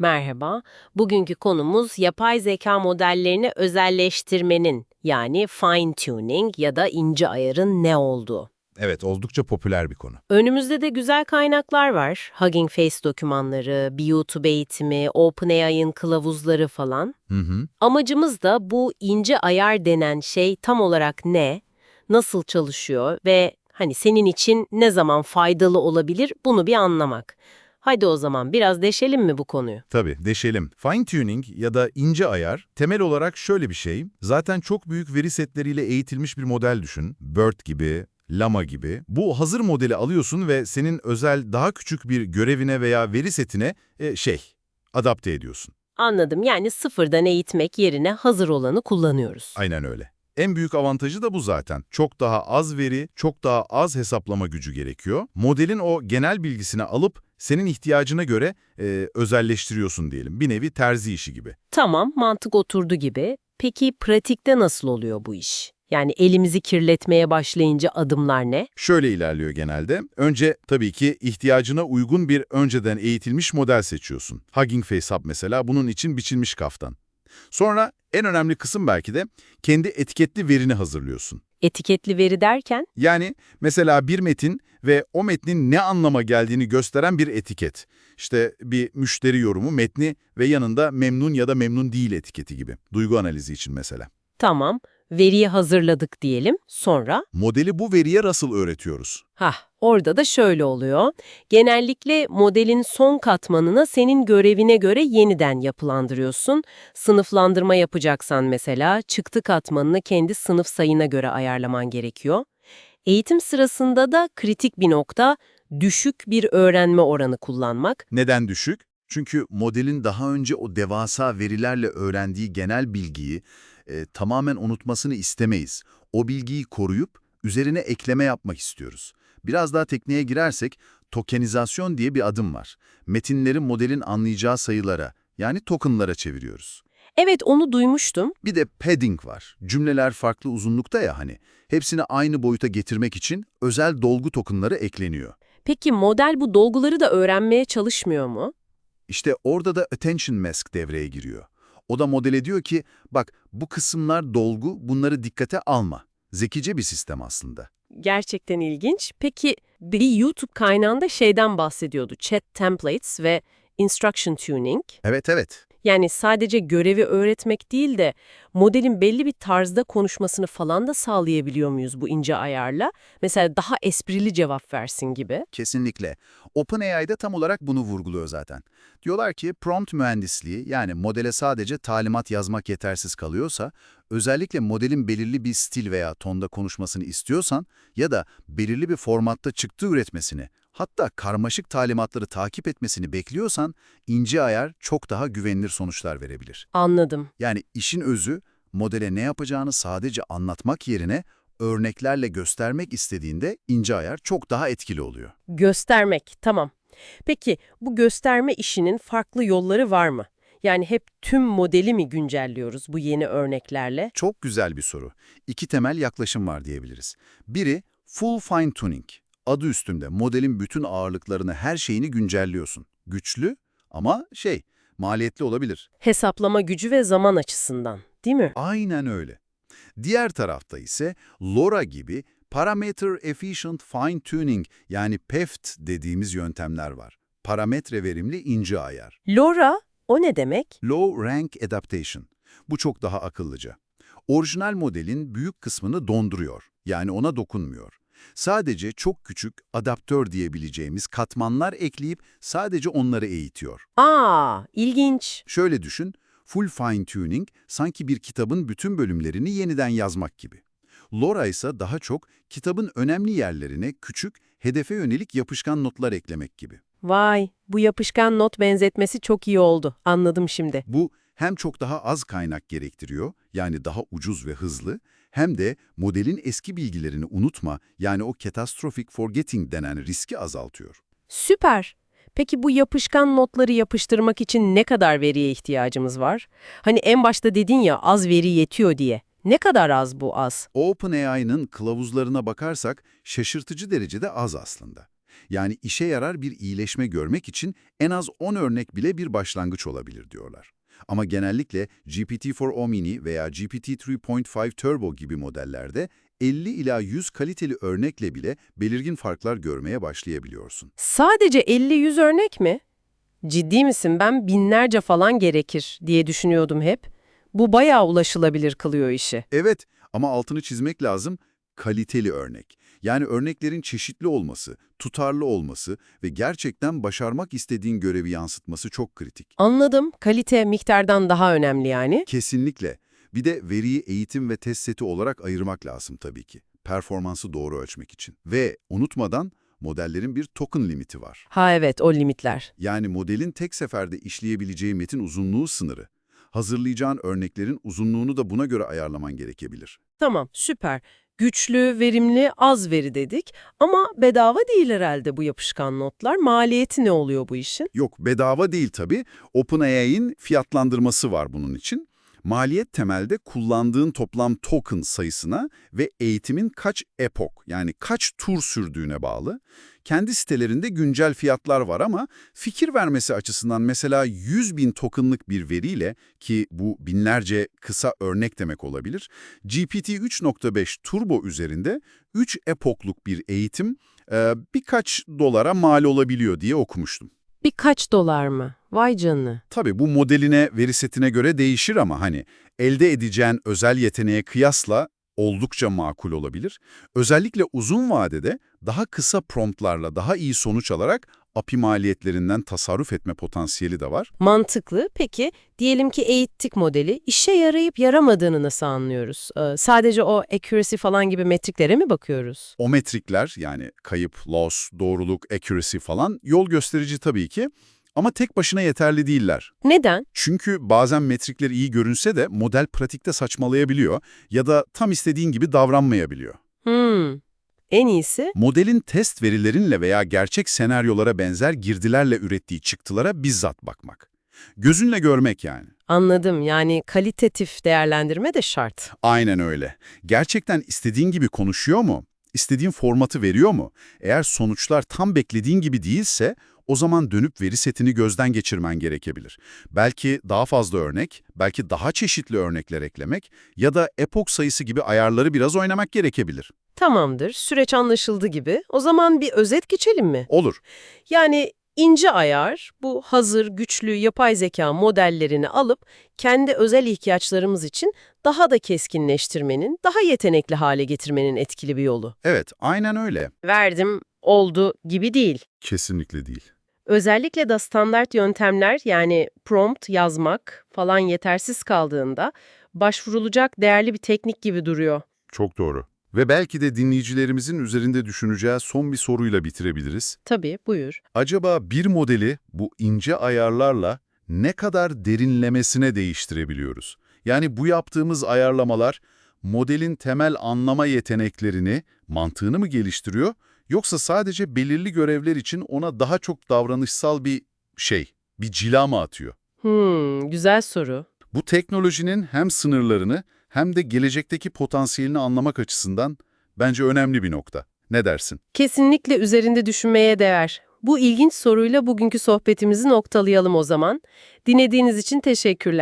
Merhaba. Bugünkü konumuz yapay zeka modellerini özelleştirmenin yani fine tuning ya da ince ayarın ne olduğu. Evet, oldukça popüler bir konu. Önümüzde de güzel kaynaklar var. Hugging Face dokümanları, bir YouTube eğitimi, OpenAI'ın kılavuzları falan. Hı hı. Amacımız da bu ince ayar denen şey tam olarak ne, nasıl çalışıyor ve hani senin için ne zaman faydalı olabilir bunu bir anlamak. Haydi o zaman biraz deşelim mi bu konuyu? Tabii, deşelim. Fine tuning ya da ince ayar temel olarak şöyle bir şey. Zaten çok büyük veri setleriyle eğitilmiş bir model düşün. BERT gibi, Llama gibi. Bu hazır modeli alıyorsun ve senin özel daha küçük bir görevine veya veri setine e, şey, adapte ediyorsun. Anladım yani sıfırdan eğitmek yerine hazır olanı kullanıyoruz. Aynen öyle. En büyük avantajı da bu zaten. Çok daha az veri, çok daha az hesaplama gücü gerekiyor. Modelin o genel bilgisini alıp senin ihtiyacına göre e, özelleştiriyorsun diyelim. Bir nevi terzi işi gibi. Tamam mantık oturdu gibi. Peki pratikte nasıl oluyor bu iş? Yani elimizi kirletmeye başlayınca adımlar ne? Şöyle ilerliyor genelde. Önce tabii ki ihtiyacına uygun bir önceden eğitilmiş model seçiyorsun. Hugging Face Hub mesela bunun için biçilmiş kaftan. Sonra en önemli kısım belki de kendi etiketli verini hazırlıyorsun. Etiketli veri derken? Yani mesela bir metin ve o metnin ne anlama geldiğini gösteren bir etiket. İşte bir müşteri yorumu, metni ve yanında memnun ya da memnun değil etiketi gibi. Duygu analizi için mesela. Tamam, veriyi hazırladık diyelim. Sonra? Modeli bu veriye nasıl öğretiyoruz? Hah, orada da şöyle oluyor. Genellikle modelin son katmanına senin görevine göre yeniden yapılandırıyorsun. Sınıflandırma yapacaksan mesela çıktı katmanını kendi sınıf sayına göre ayarlaman gerekiyor. Eğitim sırasında da kritik bir nokta düşük bir öğrenme oranı kullanmak. Neden düşük? Çünkü modelin daha önce o devasa verilerle öğrendiği genel bilgiyi e, tamamen unutmasını istemeyiz. O bilgiyi koruyup üzerine ekleme yapmak istiyoruz. Biraz daha tekniğe girersek tokenizasyon diye bir adım var. Metinleri modelin anlayacağı sayılara yani tokenlara çeviriyoruz. Evet onu duymuştum. Bir de padding var. Cümleler farklı uzunlukta ya hani. Hepsini aynı boyuta getirmek için özel dolgu tokenları ekleniyor. Peki model bu dolguları da öğrenmeye çalışmıyor mu? İşte orada da attention mask devreye giriyor. O da modele diyor ki, bak bu kısımlar dolgu, bunları dikkate alma. Zekice bir sistem aslında. Gerçekten ilginç. Peki bir YouTube kaynağında şeyden bahsediyordu. Chat templates ve instruction tuning. Evet evet. Yani sadece görevi öğretmek değil de modelin belli bir tarzda konuşmasını falan da sağlayabiliyor muyuz bu ince ayarla? Mesela daha esprili cevap versin gibi. Kesinlikle. OpenAI'de tam olarak bunu vurguluyor zaten. Diyorlar ki prompt mühendisliği yani modele sadece talimat yazmak yetersiz kalıyorsa, özellikle modelin belirli bir stil veya tonda konuşmasını istiyorsan ya da belirli bir formatta çıktı üretmesini, hatta karmaşık talimatları takip etmesini bekliyorsan, ince ayar çok daha güvenilir sonuçlar verebilir. Anladım. Yani işin özü, modele ne yapacağını sadece anlatmak yerine örneklerle göstermek istediğinde ince ayar çok daha etkili oluyor. Göstermek, tamam. Peki bu gösterme işinin farklı yolları var mı? Yani hep tüm modeli mi güncelliyoruz bu yeni örneklerle? Çok güzel bir soru. İki temel yaklaşım var diyebiliriz. Biri full fine tuning. Adı üstünde modelin bütün ağırlıklarını, her şeyini güncelliyorsun. Güçlü ama şey, maliyetli olabilir. Hesaplama gücü ve zaman açısından, değil mi? Aynen öyle. Diğer tarafta ise LoRa gibi Parameter Efficient Fine Tuning yani PEFT dediğimiz yöntemler var. Parametre verimli ince ayar. LoRa, o ne demek? Low Rank Adaptation. Bu çok daha akıllıca. Orijinal modelin büyük kısmını donduruyor. Yani ona dokunmuyor. Sadece çok küçük adaptör diyebileceğimiz katmanlar ekleyip sadece onları eğitiyor. Aa, ilginç. Şöyle düşün, full fine tuning sanki bir kitabın bütün bölümlerini yeniden yazmak gibi. LoRa ise daha çok kitabın önemli yerlerine küçük, hedefe yönelik yapışkan notlar eklemek gibi. Vay, bu yapışkan not benzetmesi çok iyi oldu. Anladım şimdi. Bu hem çok daha az kaynak gerektiriyor, yani daha ucuz ve hızlı, hem de modelin eski bilgilerini unutma, yani o catastrophic forgetting denen riski azaltıyor. Süper. Peki bu yapışkan notları yapıştırmak için ne kadar veriye ihtiyacımız var? Hani en başta dedin ya az veri yetiyor diye. Ne kadar az bu az? OpenAI'nın kılavuzlarına bakarsak şaşırtıcı derecede az aslında. Yani işe yarar bir iyileşme görmek için en az 10 örnek bile bir başlangıç olabilir diyorlar. Ama genellikle GPT-4o Mini veya GPT-3.5 Turbo gibi modellerde 50 ila 100 kaliteli örnekle bile belirgin farklar görmeye başlayabiliyorsun. Sadece 50-100 örnek mi? Ciddi misin ben binlerce falan gerekir diye düşünüyordum hep. Bu bayağı ulaşılabilir kılıyor işi. Evet ama altını çizmek lazım kaliteli örnek. Yani örneklerin çeşitli olması, tutarlı olması ve gerçekten başarmak istediğin görevi yansıtması çok kritik. Anladım. Kalite miktardan daha önemli yani. Kesinlikle. Bir de veriyi eğitim ve test seti olarak ayırmak lazım tabii ki. Performansı doğru ölçmek için. Ve unutmadan modellerin bir token limiti var. Ha evet o limitler. Yani modelin tek seferde işleyebileceği metin uzunluğu sınırı. Hazırlayacağın örneklerin uzunluğunu da buna göre ayarlaman gerekebilir. Tamam süper. Güçlü, verimli, az veri dedik ama bedava değil herhalde bu yapışkan notlar. Maliyeti ne oluyor bu işin? Yok bedava değil tabii. OpenAI'nin fiyatlandırması var bunun için. Maliyet temelde kullandığın toplam token sayısına ve eğitimin kaç epok yani kaç tur sürdüğüne bağlı. Kendi sitelerinde güncel fiyatlar var ama fikir vermesi açısından mesela 100 bin tokenlık bir veriyle ki bu binlerce kısa örnek demek olabilir. GPT 3.5 Turbo üzerinde 3 epokluk bir eğitim birkaç dolara mal olabiliyor diye okumuştum. Birkaç dolar mı? Vay canına. Tabii bu modeline, veri setine göre değişir ama hani elde edeceğin özel yeteneğe kıyasla oldukça makul olabilir. Özellikle uzun vadede daha kısa promptlarla daha iyi sonuç alarak API maliyetlerinden tasarruf etme potansiyeli de var. Mantıklı. Peki diyelim ki eğittik modeli. işe yarayıp yaramadığını nasıl anlıyoruz? Ee, sadece o accuracy falan gibi metriklere mi bakıyoruz? O metrikler yani kayıp, loss, doğruluk, accuracy falan yol gösterici tabii ki ama tek başına yeterli değiller. Neden? Çünkü bazen metrikler iyi görünse de model pratikte saçmalayabiliyor ya da tam istediğin gibi davranmayabiliyor. Hmm. En iyisi Modelin test verilerinle veya gerçek senaryolara benzer girdilerle ürettiği çıktılara bizzat bakmak. Gözünle görmek yani. anladım. Yani kalitatif değerlendirme de şart. Aynen öyle. Gerçekten istediğin gibi konuşuyor mu? İstediğin formatı veriyor mu? Eğer sonuçlar tam beklediğin gibi değilse o zaman dönüp veri setini gözden geçirmen gerekebilir. Belki daha fazla örnek, belki daha çeşitli örnekler eklemek ya da epok sayısı gibi ayarları biraz oynamak gerekebilir. Tamamdır. Süreç anlaşıldı gibi. O zaman bir özet geçelim mi? Olur. Yani ince ayar bu hazır güçlü yapay zeka modellerini alıp kendi özel ihtiyaçlarımız için daha da keskinleştirmenin, daha yetenekli hale getirmenin etkili bir yolu. Evet, aynen öyle. Verdim, oldu gibi değil. Kesinlikle değil. Özellikle de standart yöntemler yani prompt yazmak falan yetersiz kaldığında başvurulacak değerli bir teknik gibi duruyor. Çok doğru. Ve belki de dinleyicilerimizin üzerinde düşüneceği son bir soruyla bitirebiliriz. Tabii, buyur. Acaba bir modeli bu ince ayarlarla ne kadar derinlemesine değiştirebiliyoruz? Yani bu yaptığımız ayarlamalar modelin temel anlama yeteneklerini, mantığını mı geliştiriyor yoksa sadece belirli görevler için ona daha çok davranışsal bir şey, bir cila mı atıyor? Hmm, güzel soru. Bu teknolojinin hem sınırlarını hem de gelecekteki potansiyelini anlamak açısından bence önemli bir nokta. Ne dersin? Kesinlikle üzerinde düşünmeye değer. Bu ilginç soruyla bugünkü sohbetimizi noktalayalım o zaman. Dinlediğiniz için teşekkürler.